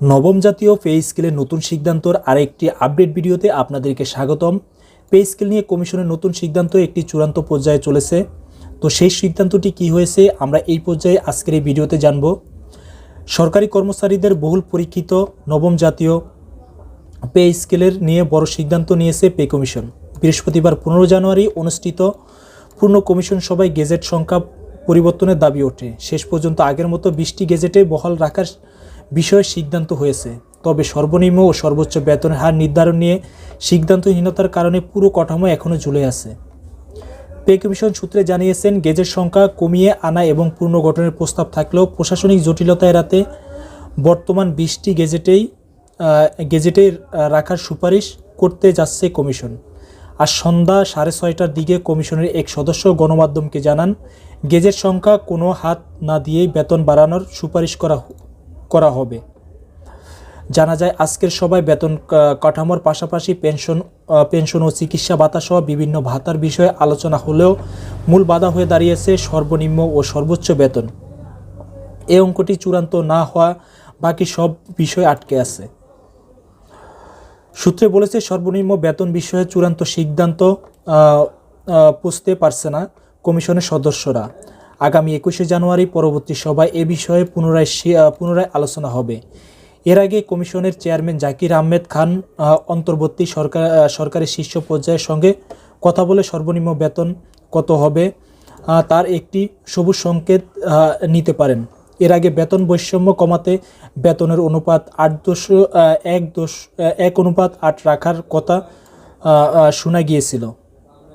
নবম জাতীয় পে স্কেলের নতুন সিদ্ধান্তর আরেকটি আপডেট ভিডিওতে আপনাদেরকে স্বাগতম। পে স্কেল নিয়ে কমিশনের নতুন সিদ্ধান্ত একটি চূড়ান্ত পর্যায়ে চলেছে। তো সেই সিদ্ধান্তটি কি হয়েছে, আমরা এই পর্যায়ে আজকের এই ভিডিওতে জানব। সরকারি কর্মচারীদের বহুল পরীক্ষিত নবম জাতীয় পে স্কেলের নিয়ে বড় সিদ্ধান্ত নিয়েছে পে কমিশন। বৃহস্পতিবার পনেরো জানুয়ারি অনুষ্ঠিত পূর্ণ কমিশন সভায় গেজেট সংখ্যা পরিবর্তনের দাবি ওঠে। শেষ পর্যন্ত আগের মতো বিশটি গেজেটে বহাল রাখার বিষয়ে সিদ্ধান্ত হয়েছে। তবে সর্বনিম্ন ও সর্বোচ্চ বেতনের হার নির্ধারণ নিয়ে সিদ্ধান্তহীনতার কারণে পুরো কাঠামো এখনও ঝুলে আছে। পে কমিশন সূত্রে জানিয়েছেন গেজের সংখ্যা কমিয়ে আনা এবং পুনর্গঠনের প্রস্তাব থাকলেও প্রশাসনিক জটিলতা এড়াতে বর্তমান বিশটি গেজেটেই গেজেটে রাখার সুপারিশ করতে যাচ্ছে কমিশন। আর সন্ধ্যা সাড়ে ছয়টার দিকে কমিশনের এক সদস্য গণমাধ্যমকে জানান গেজের সংখ্যা কোনো হাত না দিয়েই বেতন বাড়ানোর সুপারিশ করা করা হবে। জানা যায় আজকের সবাই বেতন কাঠামোর পাশাপাশি পেনশন পেনশন ও চিকিৎসা ভাতা সহ বিভিন্ন ভাতার বিষয়ে আলোচনা হলেও মূল বাধা হয়ে দাঁড়িয়েছে সর্বনিম্ন ও সর্বোচ্চ বেতন। এই অঙ্কটি চূড়ান্ত না হওয়া বাকি সব বিষয় আটকে আছে। সূত্রে বলেছে সর্বনিম্ন বেতন বিষয়ে চূড়ান্ত সিদ্ধান্ত আহ, পারছে না কমিশনের সদস্যরা। আগামী একুশে জানুয়ারি পরবর্তী সভায় এ বিষয়ে পুনরায় পুনরায় আলোচনা হবে। এর আগে কমিশনের চেয়ারম্যান জাকির আহমেদ খান অন্তর্বর্তী সরকার সরকারের শীর্ষ পর্যায়ের সঙ্গে কথা বলে সর্বনিম্ন বেতন কত হবে তার একটি সবুজ সংকেত নিতে পারেন। এর আগে বেতন বৈষম্য কমাতে বেতনের অনুপাত আট দশ এক দশ এক অনুপাত আট রাখার কথা শোনা গিয়েছিল।